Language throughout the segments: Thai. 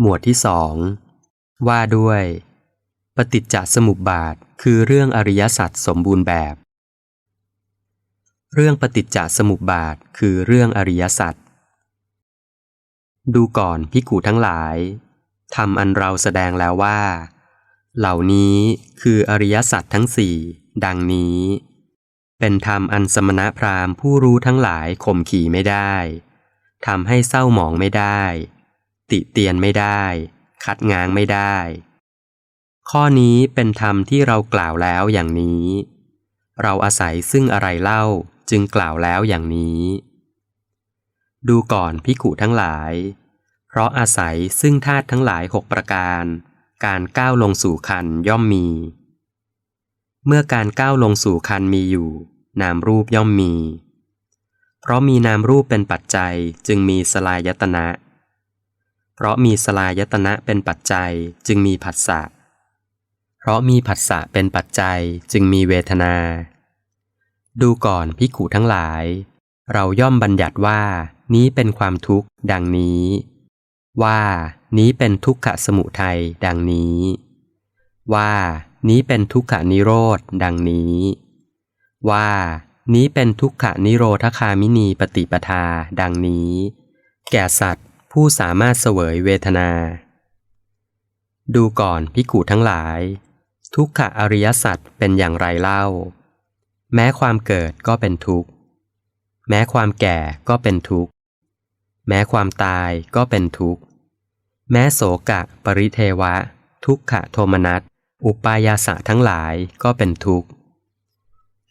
หมวดที่สองว่าด้วย ปฏิจจสมุปบาทคือเรื่องอริยสัจสมบูรณ์แบบ เรื่องปฏิจจสมุปบาทคือเรื่องอริยสัจดูก่อนพิกูทั้งหลายทำอันเราแสดงแล้วว่า เหล่านี้คืออริยสัจทั้งสี่ดังนี้ เป็นธรรมอันสมณพราหมณ์ผู้รู้ทั้งหลายข่มขี่ไม่ได้ทำให้เศร้าหมองไม่ได้ ติเตียนไม่ได้ คัดง้างไม่ได้ ข้อนี้เป็นธรรมที่เรากล่าวแล้วอย่างนี้ เราอาศัยซึ่งอะไรเล่าจึงกล่าวแล้วอย่างนี้ ดูก่อนพิขุทั้งหลาย เพราะอาศัยซึ่งธาตุทั้งหลายหกประการ การก้าวลงสู่คันย่อมมี เมื่อการก้าวลงสู่คันมีอยู่ นามรูปย่อมมี เพราะมีนามรูปเป็นปัจจัยจึงมีสลายตนะ เพราะมีสลายตนะเป็นปัจจัยจึงมีผัสสะ เพราะมีผัสสะเป็นปัจจัยจึงมีเวทนา ดูก่อนพิขุทั้งหลาย เราย่อมบัญญัติว่านี้เป็นความทุกข์ ดังนี้ ว่านี้เป็นทุกขสมุทัยดังนี้ ว่านี้เป็นทุกขนิโรธดังนี้ ว่านี้เป็นทุกขนิโรธคามินีปฏิปทา ดังนี้ แก่สัตว์ ผู้สามารถเสวยเวทนา ดูก่อนพิกูทั้งหลาย ทุกขะอริยสัจเป็นอย่างไรเล่า แม้ความเกิดก็เป็นทุกข์ แม้ความแก่ก็เป็นทุกข์ แม้ความตายก็เป็นทุกข์ แม้โสกะ ปริเทวะ ทุกขะโทมนัส อุปายาสะทั้งหลายก็เป็นทุกข์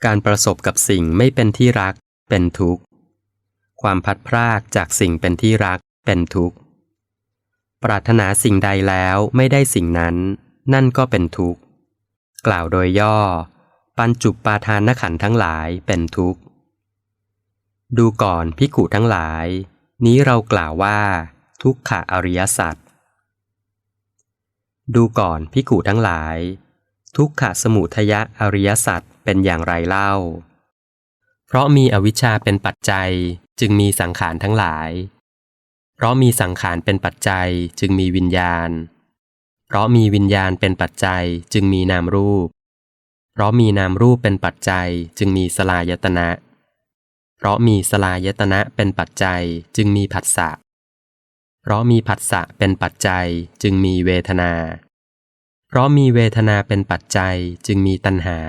การประสบกับสิ่งไม่เป็นที่รักเป็นทุกข์ ความพัดพรากจากสิ่งเป็นที่รัก เป็นทุกข์ ปรารถนาสิ่งใดแล้วไม่ได้สิ่งนั้น นั่นก็เป็นทุกข์ กล่าวโดยย่อ ปัญจุปปาทานขันทั้งหลายเป็นทุกข์ ดูก่อนพิกุทั้งหลาย นี้เรากล่าวว่า ทุกขะอริยสัจดูก่อนพิกุทั้งหลาย ทุกขะสมุทยะอริยสัจเป็นอย่างไรเล่า เพราะมีอวิชชาเป็นปัจจัยจึงมีสังขารทั้งหลาย เพราะมีสังขารเป็นปัจจัยจึงมีวิญญาณ เพราะมีวิญญาณเป็นปัจจัยจึงมีนามรูป เพราะมีนามรูปเป็นปัจจัยจึงมีสลายตนะ เพราะมีสลายตนะเป็นปัจจัยจึงมีผัสสะ เพราะมีผัสสะเป็นปัจจัยจึงมีเวทนา เพราะมีเวทนาเป็นปัจจัยจึงมีตัณหา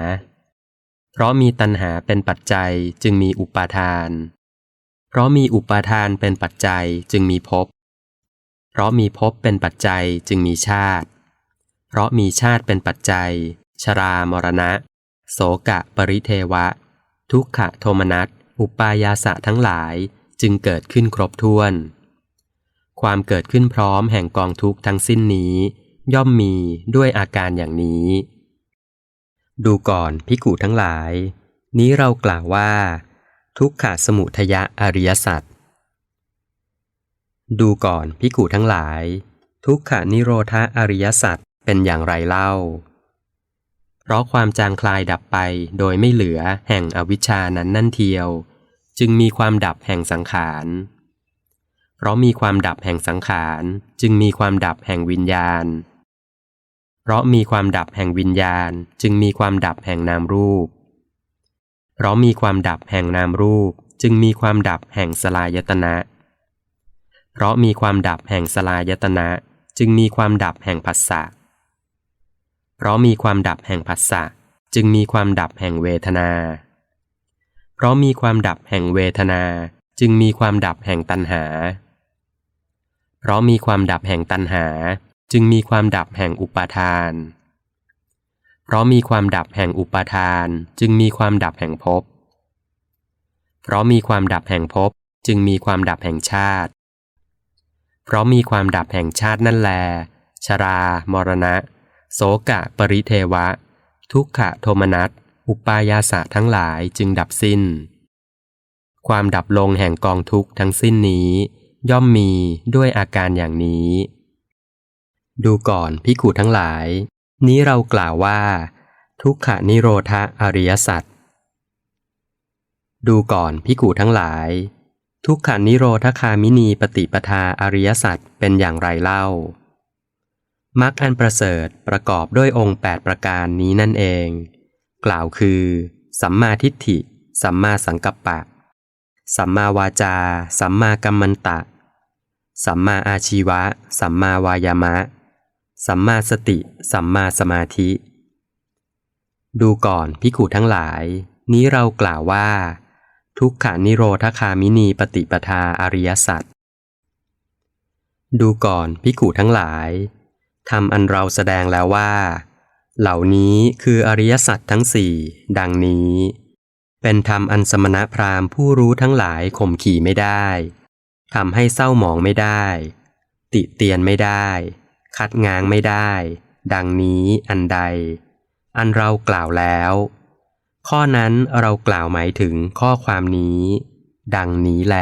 เพราะมีตัณหาเป็นปัจจัยจึงมีอุปาทานเราะมีอุปาทานเป็นปัจจัยจึงมีภพ เพราะมีภพเป็นปัจจัยจึงมีชาติ เพราะมีชาติเป็นปัจจัย ชรามรณะ โสกะปริเทวะ ทุกขโทมนัส อุปายาสะทั้งหลายจึงเกิดขึ้นครบถ้วน ความเกิดขึ้นพร้อมแห่งกองทุกข์ทั้งสิ้นนี้ ย่อมมีด้วยอาการอย่างนี้ ดูก่อนพิกูทั้งหลาย นี้เรากล่าวว่า ทุกขสมุทยะอริยสัจดูก่อนพิกูทั้งหลาย ทุกขานิโรธาอริยสัจเป็นอย่างไรเล่า เพราะความจางคลายดับไปโดยไม่เหลือแห่งอวิชชานั้นนั่นเทียว จึงมีความดับแห่งสังขาร เพราะมีความดับแห่งสังขาร จึงมีความดับแห่งวิญญาณ เพราะมีความดับแห่งวิญญาณ จึงมีความดับแห่งนามรูป เพราะมีความดับแห่งนามรูปจึงมีความดับแห่งสลายตนะ เพราะมีความดับแห่งสลายตนะจึงมีความดับแห่งผัสสะ เพราะมีความดับแห่งผัสสะจึงมีความดับแห่งเวทนา เพราะมีความดับแห่งเวทนาจึงมีความดับแห่งตัณหา เพราะมีความดับแห่งตัณหา จึงมีความดับแห่งอุปาทาน เพราะมีความดับแห่งอุปาทานจึงมีความดับแห่งภพ เพราะมีความดับแห่งภพจึงมีความดับแห่งชาติ เพราะมีความดับแห่งชาตินั่นแล ชรา มรณะ โสกะ ปริเทวะ ทุกขโทมนัส อุปายาสะทั้งหลายจึงดับสิ้น ความดับลงแห่งกองทุกข์ทั้งสิ้นนี้ ย่อมมีด้วยอาการอย่างนี้ ดูก่อนพิกูทั้งหลาย นี้เรากล่าวว่า ทุกขนิโรธาอริยสัจดูก่อนพิกูทั้งหลาย ทุกขานิโรธคามินีปฏิปทาอริยสัจเป็นอย่างไรเล่ามรรคอันประเสริฐประกอบด้วยองค์ 8 ประการนี้นั่นเอง กล่าวคือ สัมมาทิฏฐิ สัมมาสังกัปปะ สัมมาวาจา สัมมากัมมันตะ สัมมาอาชีวะ สัมมาวายามะ สัมมาสติ สัมมาสมาธิ ดูก่อนพิกขุทั้งหลาย นี้เรากล่าวว่า ทุกขานิโรธคามินีปฏิปทาอริยสัจดูก่อนพิกขุทั้งหลายทำอันเราแสดงแล้วว่า เหล่านี้คืออริยสัจทั้งสี่ดังนี้ เป็นธรรมอันสมณพราหมณ์ผู้รู้ทั้งหลายข่มขี่ไม่ได้ทำให้เศร้าหมองไม่ได้ ติเตียนไม่ได้ คัดง้างไม่ได้ ดังนี้อันใด อันเรากล่าวแล้ว ข้อนั้นเรากล่าวหมายถึงข้อความนี้ ดังนี้แล